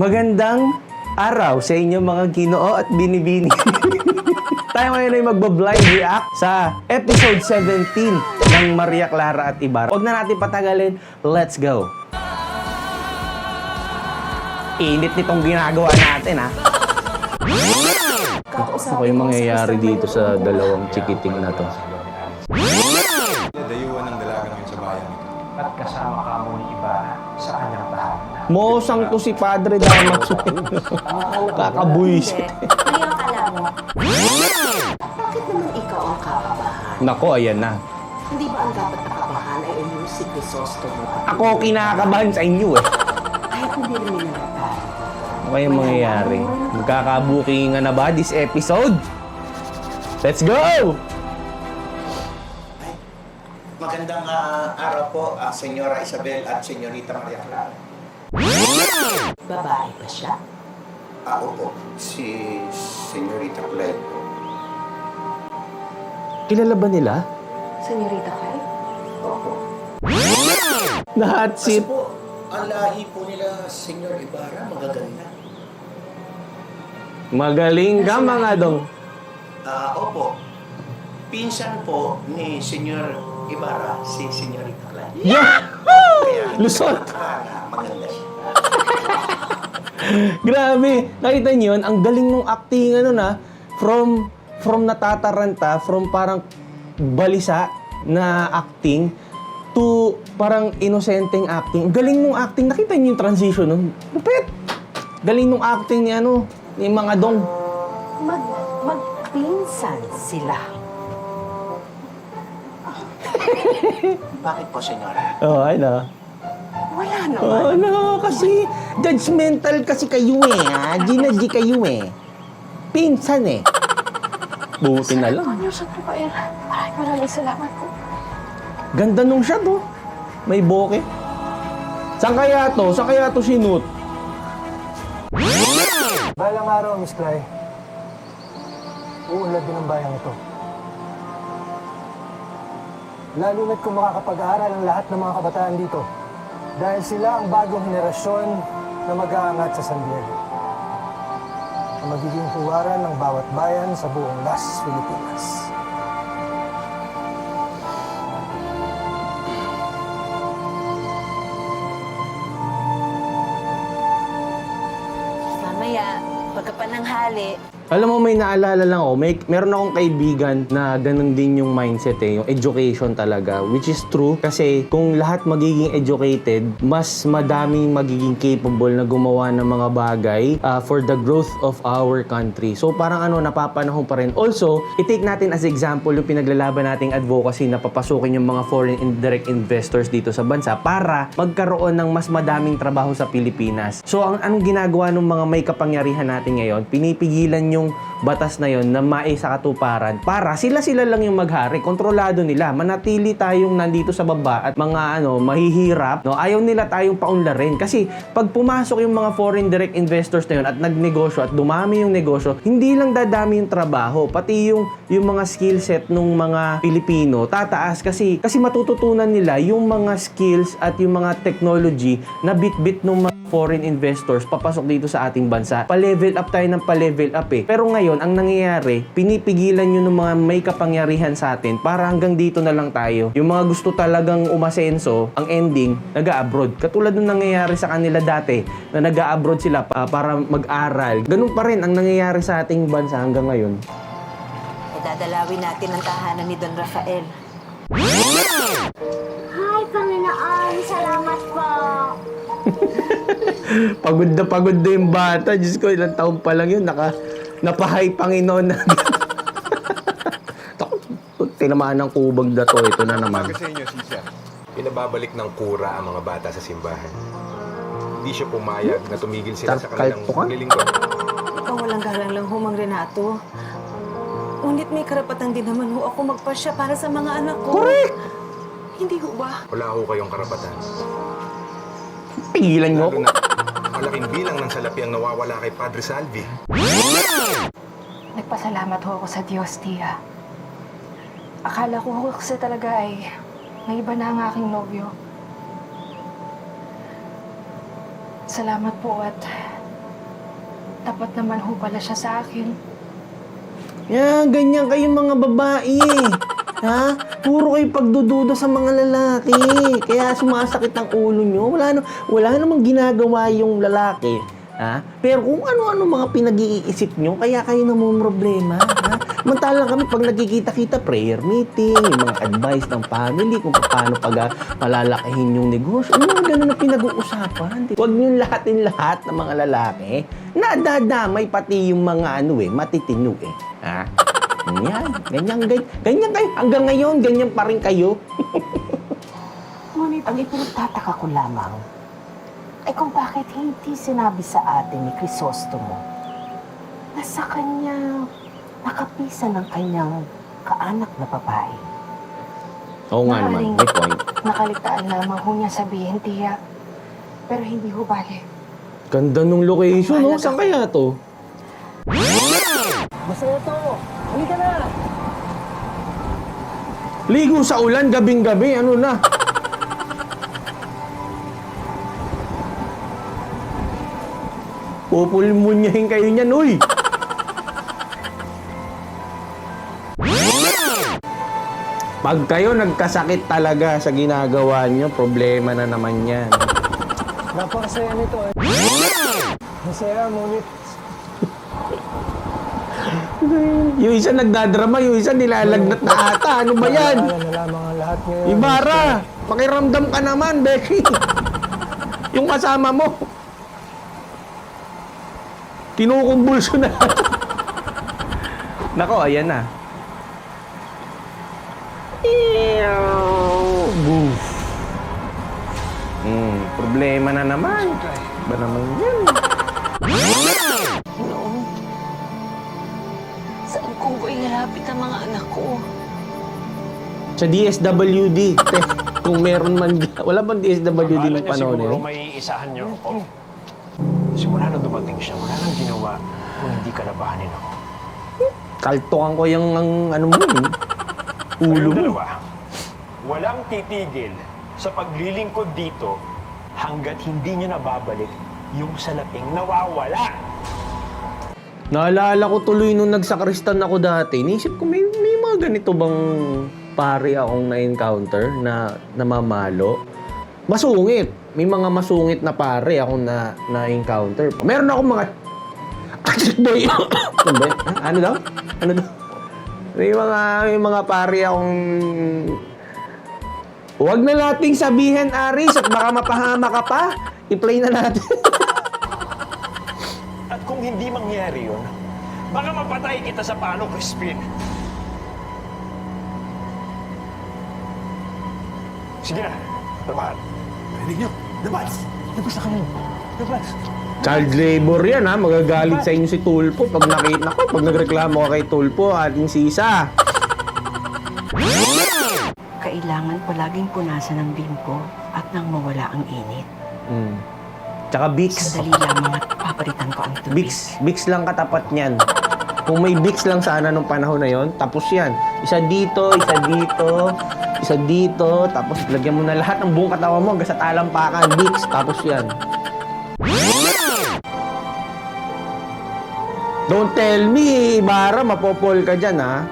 Magandang araw sa inyo mga ginoo at binibini. Tayo ngayon ay magbablind react sa episode 17 ng Maria Clara at Ibarra. Huwag na natin patagalin, let's go! Init nitong ginagawa natin ha. Ako yung mangyayari dito sa dalawang chikiting na to. Dayuhan ng dalaga ngayon sa bayan. at kasama ka mo ni Ibarra sa kanyang. Mosang to si Padre Damaso. Kakabuisit. Ngayon alam mo, bakit naman ikaw ang kakabahan? Nako, ayan na. Hindi ba ang dapat nakabahan ay yung si Crisostomo Ako kinakabahan sa inyo eh. kahit hindi rin nila natay? Ano kayang mangyayari? Magkakabukingan na ba this episode? Let's go! Magandang ah, araw po, ah, Senyora Isabel at Senyorita Maria Clara. Babae ba siya? Ako po, si Senyorita Claire po. Kilala ba nila? Senyorita Kay? Opo. Na hot Kasi seat. po, ang lahi po nila, Senyor Ibarra, magaganda. Magaling ka mga dong. Ah, opo. Pinsan po ni Senyor Ibarra, si Senyorita Claire. Yeah! Lusot! ah, maganda. Grabe! Nakita niyo yun? Ang galing nung acting ano na. From, from natataranta, from parang balisa na acting to parang inosenteng acting. Galing nung acting. Nakita niyo yung transition nun? Lupit! Galing nung acting ni ano, ni mga dong. Mag, magpinsan sila. Bakit po, Senyora? Oh, ano? Wala naman. Oh, no, kasi judgmental kasi kayo eh, ha? Ginaji kayo eh. Pinsan eh. Buti na lang. Antonio San Rafael, maraming maraming salamat po. Ganda nung shot, oh. May boke. Saan kaya to? Saan kaya to sinut? Balang araw, Miss Clay. Uunlad din ang bayang ito. Lalo na't kung makakapag-aaral ang lahat ng mga kabataan dito. Dahil sila ang bagong henerasyon na mag-aangat sa San Diego. Na magiging huwaran ng bawat bayan sa buong Las Filipinas. Mamaya, pagkapananghali, Alam mo, may naalala lang ako. May, meron akong kaibigan na ganun din yung mindset eh. Yung education talaga. Which is true. Kasi kung lahat magiging educated, mas madaming magiging capable na gumawa ng mga bagay uh, for the growth of our country. So parang ano, napapanahon pa rin. Also, i-take natin as example yung pinaglalaban nating advocacy na papasukin yung mga foreign indirect investors dito sa bansa para magkaroon ng mas madaming trabaho sa Pilipinas. So ang anong ginagawa ng mga may kapangyarihan natin ngayon, pinipigilan yung batas na yon na maisa katuparan para sila-sila lang yung maghari, kontrolado nila. Manatili tayong nandito sa baba at mga ano, mahihirap, no? Ayaw nila tayong paunlarin kasi pag pumasok yung mga foreign direct investors na yun at nagnegosyo at dumami yung negosyo, hindi lang dadami yung trabaho, pati yung yung mga skill set ng mga Pilipino tataas kasi kasi matututunan nila yung mga skills at yung mga technology na bit-bit ng mga foreign investors papasok dito sa ating bansa. Pa-level up tayo ng pa-level up eh. Pero ngayon, ang nangyayari, pinipigilan nyo ng mga may kapangyarihan sa atin para hanggang dito na lang tayo. Yung mga gusto talagang umasenso, ang ending, nag-abroad. Katulad ng nangyayari sa kanila dati, na nag-abroad sila pa- para mag-aral. Ganun pa rin ang nangyayari sa ating bansa hanggang ngayon. dadalawin natin ang tahanan ni Don Rafael. Hi, Panginoon! Salamat po! Pagod na pagod na yung bata. Diyos ko, ilang taon pa lang yun. Naka, napahay Panginoon na. Tinamaan ng kubag na to. Ito na naman. Sabi sa inyo, Sisya, pinababalik ng kura ang mga bata sa simbahan. Hindi siya pumayag na tumigil sila sa kanilang Kalpo ka? paglilingkod. Ikaw walang galang lang humang Renato. Ngunit may karapatan din naman ho ako magpasya para sa mga anak ko. Correct! Hindi ho ba? Wala ho kayong karapatan. Pigilan mo ako. Na malaking bilang ng salapi ang nawawala kay Padre Salvi. Nagpasalamat ho ako sa Diyos, Tia. Akala ko ho kasi talaga ay may iba na ang aking nobyo. Salamat po at tapat naman ho pala siya sa akin. Yan, ganyan kayong mga babae. Ha? Puro kayo pagdududa sa mga lalaki. Kaya sumasakit ang ulo nyo. Wala, na, wala namang ginagawa yung lalaki. Ha? Pero kung ano-ano mga pinag-iisip nyo, kaya kayo namumroblema. Ha? Mantala kami pag nagkikita-kita, prayer meeting, yung mga advice ng family, kung paano pag palalakihin yung negosyo. Ano mga ganun na pinag-uusapan. Huwag nyo lahatin lahat ng mga lalaki. Nadadamay pati yung mga ano eh, matitino eh. Ha? Yan, ganyan, ganyan, ganyan kayo. Hanggang ngayon, ganyan pa rin kayo. Ngunit ang ipinagtataka ko lamang ay kung bakit hindi sinabi sa atin ni Crisostomo na sa kanya nakapisan ng kanyang kaanak na babae. Oo nga naman, Maaaring may point. Nakaligtaan lamang ho niya sabihin, tiya. Pero hindi ho bale. Ganda nung location, no? Saan kaya to? Masaya to! Halika na! Ligo sa ulan, gabing-gabi, ano na? Pupulmunyahin kayo niyan, uy! Pag kayo nagkasakit talaga sa ginagawa nyo, problema na naman yan. Napakasaya nito eh. Masaya, ngunit Yung isa nagdadrama, yung isa nilalagnat na ata. Ano ba yan? Naalala na lamang ang lahat ngayon. Ibarra, pakiramdam ka naman, Becky. yung kasama mo. Kinukumbulso na. Nako, ayan na. Boof. Hmm, problema na naman. Ba naman yan? Saan ko ba ilalapit ang mga anak ko? Sa DSWD. Te, kung meron man, wala bang DSWD ng panahon eh? siguro may isahan niyo ako. Simula na dumating siya, wala nang ginawa kung hindi ka labahanin ako. Kaltokan ko yung ang, ano mo eh. Ulo Kayong mo. dalawa, walang titigil sa paglilingkod dito hanggat hindi niyo nababalik yung salaping nawawala. Naalala ko tuloy nung nagsakristan ako dati, nisip ko may, may mga ganito bang pare akong na-encounter na namamalo. Masungit. May mga masungit na pare akong na, na-encounter. Meron ako mga boy. ano daw? Ano daw? May mga, may mga pare akong Huwag na nating sabihin, Aris, at baka mapahama ka pa. I-play na natin. At kung hindi mangyari yun, baka mapatay kita sa palo, Crispin. Sige na, labahan. Rinig niyo! Labas! Labas na kami! Labas! Child labor yan ha. Magagalit sa inyo si Tulpo pag nakita ko. Pag nagreklamo ka kay Tulpo, ating sisa. Kailangan palaging punasan ng bimpo at nang mawala ang init. Mm. Tsaka Bix. Sandali lamang at papalitan ko ang tubig. Bix. Bix lang katapat niyan. Kung may Bix lang sana nung panahon na yon, tapos yan. Isa dito, isa dito, isa dito, tapos lagyan mo na lahat ng buong katawan mo hanggang sa talampakan. Bix, tapos yan. Don't tell me, Ibarra, mapopol ka dyan, ha?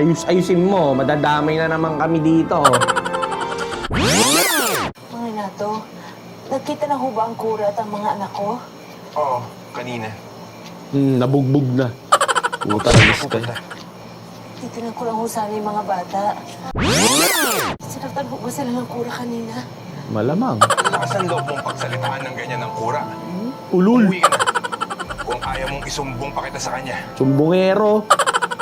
Ayus, ayusin mo, madadamay na naman kami dito. Mga inato, nagkita na ho ba ang kura at ang mga anak ko? Oo, kanina. Hmm, nabugbog na. Puta, alis ka. Titinan ko lang ho sana yung mga bata. Sinaktan ho ba sila ng kura kanina? Malamang. Lakas ang loob mong pagsalitaan ng ganyan ng kura. Ulul. Umuwi ka na. Kung ayaw mong isumbong pa kita sa kanya. Sumbongero.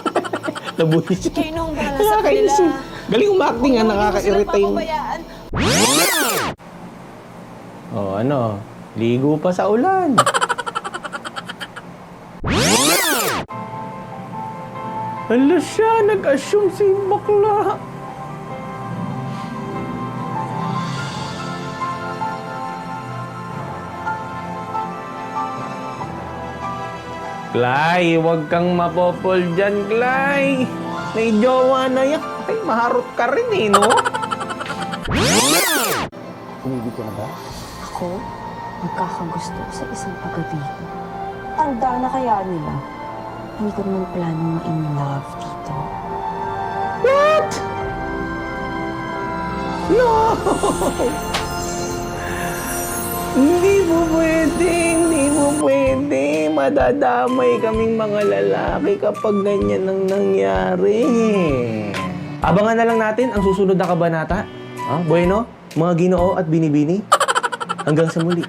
Nabuhis. Kayo nung bahala sa kanila. Nakakaisin. Galing umakting nga, Huwag niyo nakaka-irita yung... papabayaan. Oh, ano? Ligo pa sa ulan. Hala siya, nag-assume si bakla. Clay, huwag kang mapopol dyan, Clay. May jowa na yan. Ay, maharot ka rin eh, no? Kumibig ka na ba? Ako? magkakagusto sa isang taga-dito. Tanda na kaya nila. Hindi ko naman planong ma-in love dito. No! Hindi po pwede, hindi po pwede. Madadamay kaming mga lalaki kapag ganyan ang nangyari. Abangan na lang natin ang susunod na kabanata. Ah, bueno, mga ginoo at binibini. Hanggang sa muli.